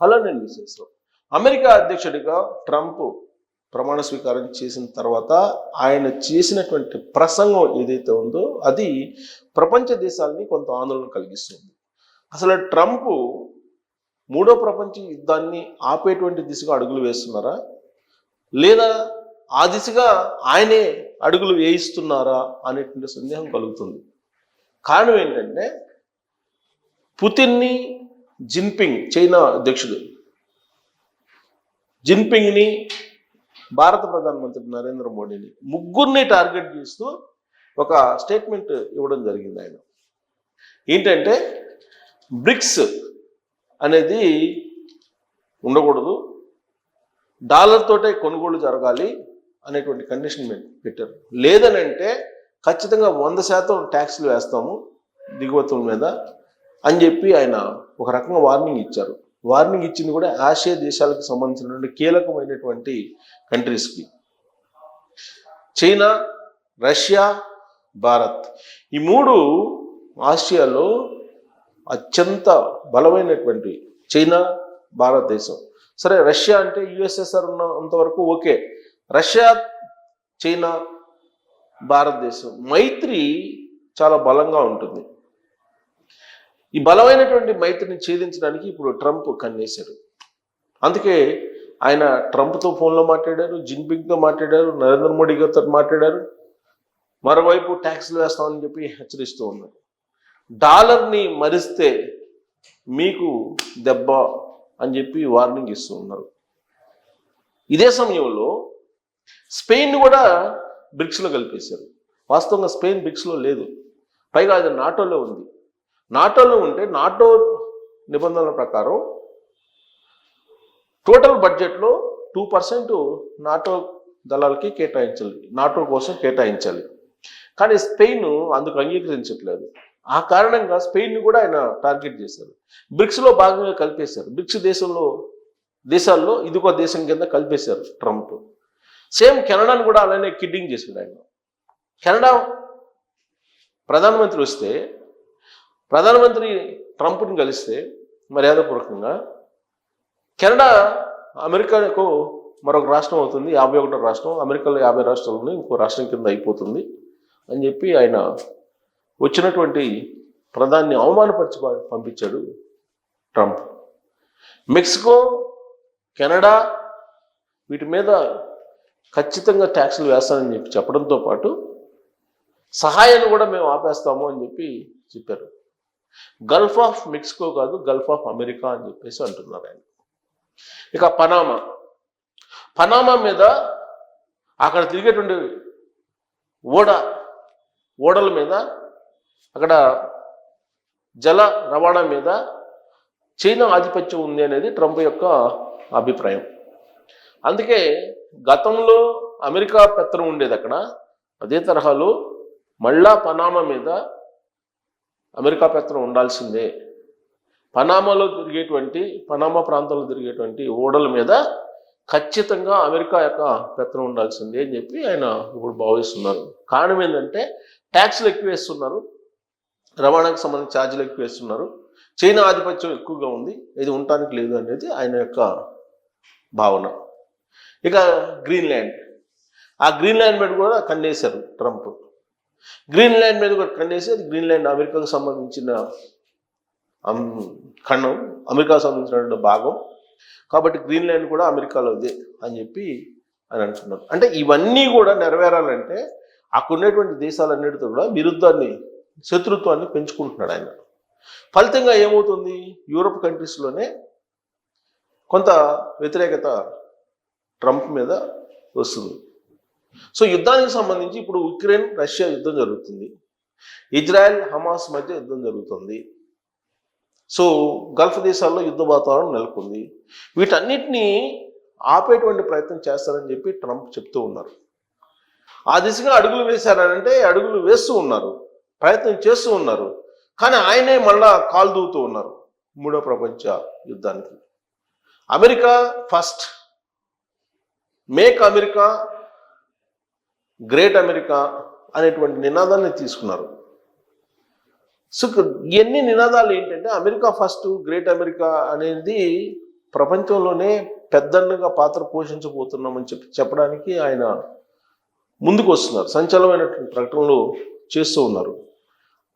అలానే విశేషం అమెరికా అధ్యక్షుడిగా ట్రంప్ ప్రమాణ స్వీకారం చేసిన తర్వాత ఆయన చేసినటువంటి ప్రసంగం ఏదైతే ఉందో అది ప్రపంచ దేశాలని కొంత ఆందోళన కలిగిస్తుంది. అసలు ట్రంప్ మూడో ప్రపంచ యుద్ధాన్ని ఆపేటువంటి దిశగా అడుగులు వేస్తున్నారా? లేదా ఆ దిశగా ఆయనే అడుగులు వేయిస్తున్నారా అనేటువంటి సందేహం కలుగుతుంది. కారణం ఏంటంటే పుతిన్ని జిన్పింగ్ చైనా అధ్యక్షుడు. జిన్పింగ్ని భారత ప్రధానమంత్రి నరేంద్ర మోడీని ముగ్గురిని టార్గెట్ చేస్తూ ఒక స్టేట్మెంట్ ఇవ్వడం జరిగింది ఆయన. ఏంటంటే బ్రిక్స్ అనేది ఉండకూడదు డాలర్ తోటే కొనుగోలు జరగాలి అనేటువంటి కండిషన్ పెట్టారు. లేదనంటే ఖచ్చితంగా వంద శాతం ట్యాక్స్లు వేస్తాము దిగువతుల మీద అని చెప్పి ఆయన ఒక రకంగా వార్నింగ్ ఇచ్చారు. వార్నింగ్ ఇచ్చింది కూడా ఆసియా దేశాలకు సంబంధించినటువంటి కీలకమైనటువంటి కంట్రీస్కి చైనా రష్యా భారత్. ఈ మూడు ఆసియాలో అత్యంత బలమైనటువంటి చైనా భారతదేశం సరే రష్యా అంటే యుఎస్ఎస్ఆర్ ఉన్నంతవరకు ఓకే. రష్యా చైనా భారతదేశం మైత్రి చాలా బలంగా ఉంటుంది. ఈ బలమైనటువంటి మైత్రిని ఛేదించడానికి ఇప్పుడు ట్రంప్ కన్నేశారు. అందుకే ఆయన ట్రంప్తో ఫోన్లో మాట్లాడారు జిన్పింగ్తో మాట్లాడారు నరేంద్ర మోడీ గారితో మాట్లాడారు. మరోవైపు ట్యాక్స్లు వేస్తామని చెప్పి హెచ్చరిస్తూ ఉన్నారు. డాలర్ని మరిస్తే మీకు దెబ్బ అని చెప్పి వార్నింగ్ ఇస్తూ ఉన్నారు. ఇదే సమయంలో స్పెయిన్ కూడా బ్రిక్స్లో కలిపేశారు. వాస్తవంగా స్పెయిన్ బ్రిక్స్లో లేదు. పైగా అది నాటోలో ఉంది. నాటోలో ఉంటే నాటో నిబంధనల ప్రకారం టోటల్ బడ్జెట్లో టూ పర్సెంట్ నాటో దళాలకి కేటాయించాలి నాటో కోసం కేటాయించాలి. కానీ స్పెయిన్ అందుకు అంగీకరించట్లేదు. ఆ కారణంగా స్పెయిన్ కూడా ఆయన టార్గెట్ చేశారు. బ్రిక్స్లో భాగంగా కలిపేశారు. బ్రిక్స్ దేశంలో దేశాల్లో ఇదిగో దేశం కింద కలిపేశారు ట్రంప్. సేమ్ కెనడాను కూడా అలానే కిడ్డింగ్ చేశాడు ఆయన. కెనడా ప్రధానమంత్రి వస్తే ప్రధానమంత్రి ట్రంప్ని కలిస్తే మర్యాదపూర్వకంగా కెనడా అమెరికాకు మరొక రాష్ట్రం అవుతుంది యాభై ఒకటో రాష్ట్రం. అమెరికాలో యాభై రాష్ట్రాలు ఉన్నాయి ఇంకో రాష్ట్రం కింద అయిపోతుంది అని చెప్పి ఆయన వచ్చినటువంటి ప్రధాన్ని అవమానపరిచి పంపించాడు ట్రంప్. మెక్సికో కెనడా వీటి మీద ఖచ్చితంగా ట్యాక్సులు వేస్తానని చెప్పి చెప్పడంతో పాటు సహాయాన్ని కూడా మేము ఆపేస్తాము అని చెప్పి చెప్పారు. గల్ఫ్ ఆఫ్ మెక్సికో కాదు గల్ఫ్ ఆఫ్ అమెరికా అని చెప్పేసి అంటున్నారు ఆయన. ఇక పనామా. పనామా మీద అక్కడ తిరిగేటువంటి ఓడ ఓడల మీద అక్కడ జల రవాణా మీద చైనా ఆధిపత్యం ఉంది అనేది ట్రంప్ యొక్క అభిప్రాయం. అందుకే గతంలో అమెరికా పెత్తనం ఉండేది అక్కడ. అదే తరహాలో మళ్ళా పనామా మీద అమెరికా పత్రం ఉండాల్సిందే. పనామాలో తిరిగేటువంటి పనామా ప్రాంతంలో తిరిగేటువంటి ఓడల మీద ఖచ్చితంగా అమెరికా యొక్క పెత్తనం ఉండాల్సిందే అని చెప్పి ఆయన ఇప్పుడు భావిస్తున్నారు. కారణం ఏంటంటే ట్యాక్స్లు ఎక్కువ వేస్తున్నారు. రవాణాకు సంబంధించి ఛార్జీలు ఎక్కువ వేస్తున్నారు. చైనా ఆధిపత్యం ఎక్కువగా ఉంది. ఇది ఉండటానికి లేదు అనేది ఆయన యొక్క భావన. ఇక గ్రీన్లాండ్ ఆ గ్రీన్లాండ్ మీద కూడా కన్నేశారు ట్రంప్. గ్రీన్లాండ్ మీద కూడా కన్నేసి అది గ్రీన్లాండ్ అమెరికాకు సంబంధించిన ఖండం అమెరికాకు సంబంధించిన భాగం. కాబట్టి గ్రీన్లాండ్ కూడా అమెరికాలోదే అని చెప్పి అని అంటున్నారు. అంటే ఇవన్నీ కూడా నెరవేరాలంటే అక్కడున్నటువంటి దేశాలన్నిటితో కూడా విరుద్ధాన్ని శత్రుత్వాన్ని పెంచుకుంటున్నాడు ఆయన. ఫలితంగా ఏమవుతుంది? యూరప్ కంట్రీస్లోనే కొంత వ్యతిరేకత ట్రంప్ మీద వస్తుంది. సో యుద్ధానికి సంబంధించి ఇప్పుడు ఉక్రెయిన్ రష్యా యుద్ధం జరుగుతుంది. ఇజ్రాయెల్ హమాస్ మధ్య యుద్ధం జరుగుతుంది. సో గల్ఫ్ దేశాల్లో యుద్ధ వాతావరణం నెలకొంది. వీటన్నిటినీ ఆపేటువంటి ప్రయత్నం చేస్తారని చెప్పి ట్రంప్ చెప్తూ ఉన్నారు. ఆ దిశగా అడుగులు వేశారనంటే అడుగులు వేస్తూ ఉన్నారు. ప్రయత్నం చేస్తూ ఉన్నారు. కానీ ఆయనే మళ్ళా కాలు దూతూ ఉన్నారు మూడో ప్రపంచ యుద్ధానికి. America first. Make America great America అనేటువంటి నినాదాన్ని తీసుకున్నారు. సో ఎన్ని నినాదాలు ఏంటంటే అమెరికా ఫస్ట్ గ్రేట్ అమెరికా అనేది ప్రపంచంలోనే పెద్దన్నగా పాత్ర పోషించబోతున్నామని చెప్పి చెప్పడానికి ఆయన ముందుకు వస్తున్నారు సంచలనమైనటువంటి ప్రకటనలు చేస్తూ ఉన్నారు.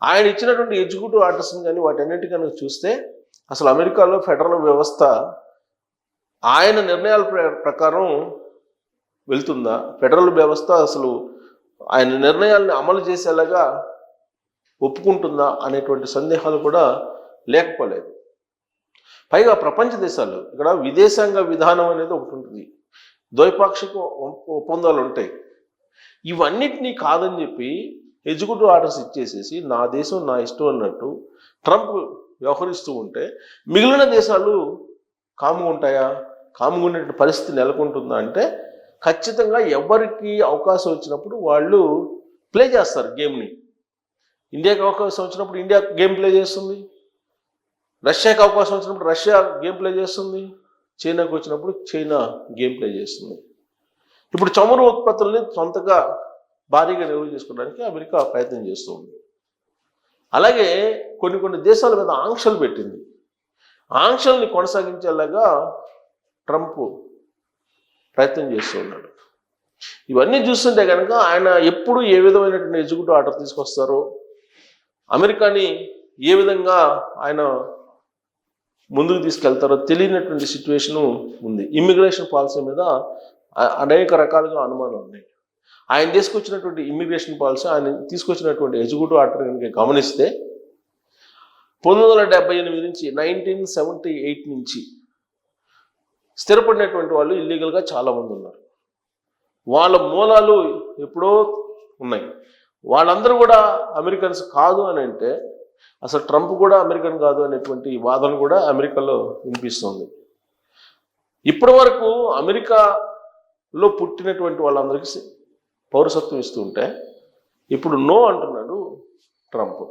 ఆయన ఇచ్చినటువంటి ఎగ్జిక్యూటివ్ ఆర్డర్స్ని కానీ వాటన్నిటి కనుక చూస్తే అసలు అమెరికాలో ఫెడరల్ వ్యవస్థ ఆయన నిర్ణయాల ప్ర- ప్రకారం వెళ్తుందా? ఫెడరల్ వ్యవస్థ అసలు ఆయన నిర్ణయాలను అమలు చేసేలాగా ఒప్పుకుంటుందా అనేటువంటి సందేహాలు కూడా లేకపోలేదు. పైగా ప్రపంచ దేశాలు ఇక్కడ విదేశాంగ విధానం అనేది ఒకటి ఉంటుంది. ద్వైపాక్షిక ఒప్పందాలు ఉంటాయి. ఇవన్నిటినీ కాదని చెప్పి ఎగ్జిక్యూటివ్ ఆర్డర్స్ ఇచ్చేసేసి నా దేశం నా ఇష్టం అన్నట్టు ట్రంప్ వ్యవహరిస్తూ ఉంటే మిగిలిన దేశాలు కాముగా ఉంటాయా? కాముగా ఉండే పరిస్థితి నెలకొంటుందా అంటే ఖచ్చితంగా ఎవరికి అవకాశం వచ్చినప్పుడు వాళ్ళు ప్లే చేస్తారు గేమ్ని ఇండియాకి అవకాశం వచ్చినప్పుడు ఇండియా గేమ్ ప్లే చేస్తుంది. రష్యాకి అవకాశం వచ్చినప్పుడు రష్యా గేమ్ ప్లే చేస్తుంది. చైనాకి వచ్చినప్పుడు చైనా గేమ్ ప్లే చేస్తుంది. ఇప్పుడు చమురు ఉత్పత్తుల్ని సొంతగా భారీగా నిల్వ చేసుకోవడానికి అమెరికా ప్రయత్నం చేస్తుంది. అలాగే కొన్ని కొన్ని దేశాల మీద ఆంక్షలు పెట్టింది. ఆంక్షల్ని కొనసాగించేలాగా ట్రంప్ ప్రయత్నం చేస్తూ ఉన్నాడు. ఇవన్నీ చూస్తుంటే కనుక ఆయన ఎప్పుడు ఏ విధమైనటువంటి ఎగ్జిక్యూటివ్ ఆర్డర్ తీసుకొస్తారో అమెరికాని ఏ విధంగా ఆయన ముందుకు తీసుకెళ్తారో తెలియనటువంటి సిచ్యువేషను ఉంది. ఇమ్మిగ్రేషన్ పాలసీ మీద అనేక రకాలుగా అనుమానం ఉన్నాయి. ఆయన తీసుకొచ్చినటువంటి ఇమ్మిగ్రేషన్ పాలసీ ఆయన తీసుకొచ్చినటువంటి ఎగ్జిక్యూటివ్ ఆర్డర్ కనుక గమనిస్తే పంతొమ్మిది వందల డెబ్బై ఎనిమిది నుంచి నైన్టీన్ సెవెంటీ ఎయిట్ నుంచి స్థిరపడినటువంటి వాళ్ళు ఇల్లీగల్గా చాలామంది ఉన్నారు. వాళ్ళ మూలాలు ఎప్పుడో ఉన్నాయి. వాళ్ళందరూ కూడా అమెరికన్స్ కాదు అని అంటే అసలు ట్రంప్ కూడా అమెరికన్ కాదు అనేటువంటి వాదన కూడా అమెరికాలో వినిపిస్తుంది. ఇప్పటి వరకు అమెరికాలో పుట్టినటువంటి వాళ్ళందరికీ పౌరసత్వం ఇస్తుంటే ఇప్పుడు నో అంటున్నాడు ట్రంప్.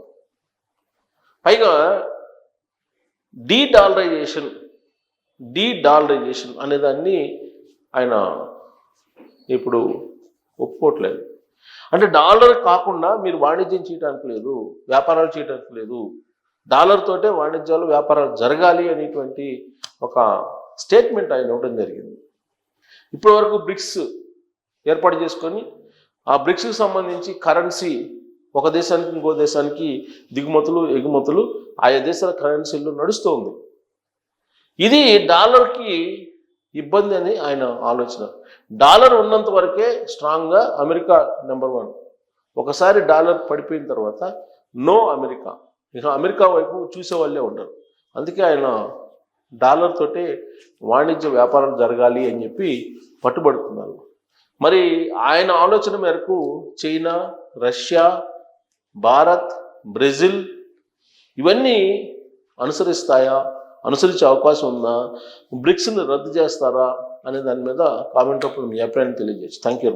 పైగా డీ డాలరైజేషన్ డీ డాలరైజేషన్ అనేదాన్ని ఆయన ఇప్పుడు ఒప్పుకోవట్లేదు. అంటే డాలర్ కాకుండా మీరు వాణిజ్యం చేయడానికి లేదు వ్యాపారాలు చేయడానికి లేదు డాలర్ తోటే వాణిజ్యాలు వ్యాపారాలు జరగాలి అనేటువంటి ఒక స్టేట్మెంట్ ఆయన ఇవ్వడం జరిగింది. ఇప్పటి వరకు బ్రిక్స్ ఏర్పాటు చేసుకొని ఆ బ్రిక్స్కి సంబంధించి కరెన్సీ ఒక దేశానికి ఇంకో దేశానికి దిగుమతులు ఎగుమతులు ఆయా దేశాల కరెన్సీలు నడుస్తూ ఉంది. ఇది డాలర్కి ఇబ్బంది అని ఆయన ఆలోచన. డాలర్ ఉన్నంత వరకే స్ట్రాంగ్గా అమెరికా నెంబర్ వన్. ఒకసారి డాలర్ పడిపోయిన తర్వాత నో అమెరికా. ఇక అమెరికా వైపు చూసేవాళ్ళే ఉండరు. అందుకే ఆయన డాలర్ తోటే వాణిజ్య వ్యాపారం జరగాలి అని చెప్పి పట్టుబడుతున్నారు. మరి ఆయన ఆలోచన మేరకు చైనా రష్యా భారత్ బ్రెజిల్ ఇవన్నీ అనుసరిస్తాయా? అనుసరించే అవకాశం ఉందా? బ్రిక్స్ని రద్దు చేస్తారా? అనే దాని మీద కామెంట్ అప్పుడు మీ అభిప్రాయాన్ని తెలియజేయచ్చు. Thank you